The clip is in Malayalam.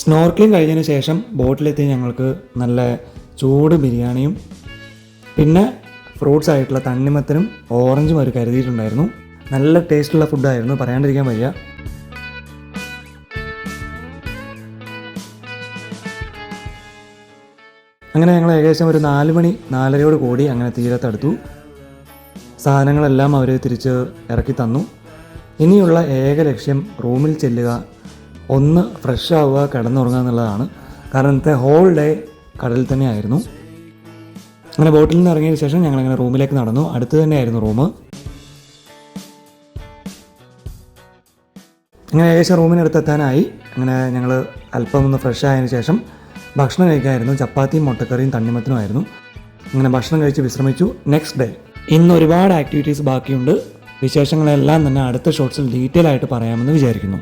സ്നോർക്ലിംഗ് കഴിഞ്ഞതിന് ശേഷം ബോട്ടിലെത്തി ഞങ്ങൾക്ക് നല്ല ചൂട് ബിരിയാണിയും പിന്നെ ഫ്രൂട്ട്സ് ആയിട്ടുള്ള തണ്ണിമത്തനും ഓറഞ്ചും അവർ കരുതിയിട്ടുണ്ടായിരുന്നു. നല്ല ടേസ്റ്റുള്ള ഫുഡായിരുന്നു പറയാണ്ടിരിക്കാൻ വയ്യ. അങ്ങനെ ഞങ്ങൾ ഏകദേശം ഒരു നാല് മണി നാലരയോട് കൂടി അങ്ങനെ തീരത്തടുത്തു. സാധനങ്ങളെല്ലാം അവർ തിരിച്ച് ഇറക്കി തന്നു. ഇനിയുള്ള ഏക ലക്ഷ്യം റൂമിൽ ചെല്ലുക ഒന്ന് ഫ്രഷ് ആവുക കിടന്നുറങ്ങുക എന്നുള്ളതാണ്. കാരണം ഇന്നത്തെ ഹോൾ ഡേ കടലിൽ തന്നെ ആയിരുന്നു. അങ്ങനെ ബോട്ടിൽ നിന്ന് ഇറങ്ങിയതിന് ശേഷം ഞങ്ങൾ അങ്ങനെ റൂമിലേക്ക് നടന്നു. അടുത്ത് തന്നെയായിരുന്നു റൂം അങ്ങനെ ഏകദേശം റൂമിനടുത്ത് എത്താനായി. അങ്ങനെ ഞങ്ങൾ അല്പം ഒന്ന് ഫ്രഷ് ആയതിനു ശേഷം ഭക്ഷണം കഴിക്കായിരുന്നു ചപ്പാത്തിയും മുട്ടക്കറിയും തണ്ണിമത്തിനുമായിരുന്നു അങ്ങനെ ഭക്ഷണം കഴിച്ച് വിശ്രമിച്ചു. നെക്സ്റ്റ് ഡേ ഇന്ന് ഒരുപാട് ആക്ടിവിറ്റീസ് ബാക്കിയുണ്ട്. വിശേഷങ്ങളെല്ലാം തന്നെ അടുത്ത ഷോർട്സിൽ ഡീറ്റെയിൽ ആയിട്ട് പറയാമെന്ന് വിചാരിക്കുന്നു.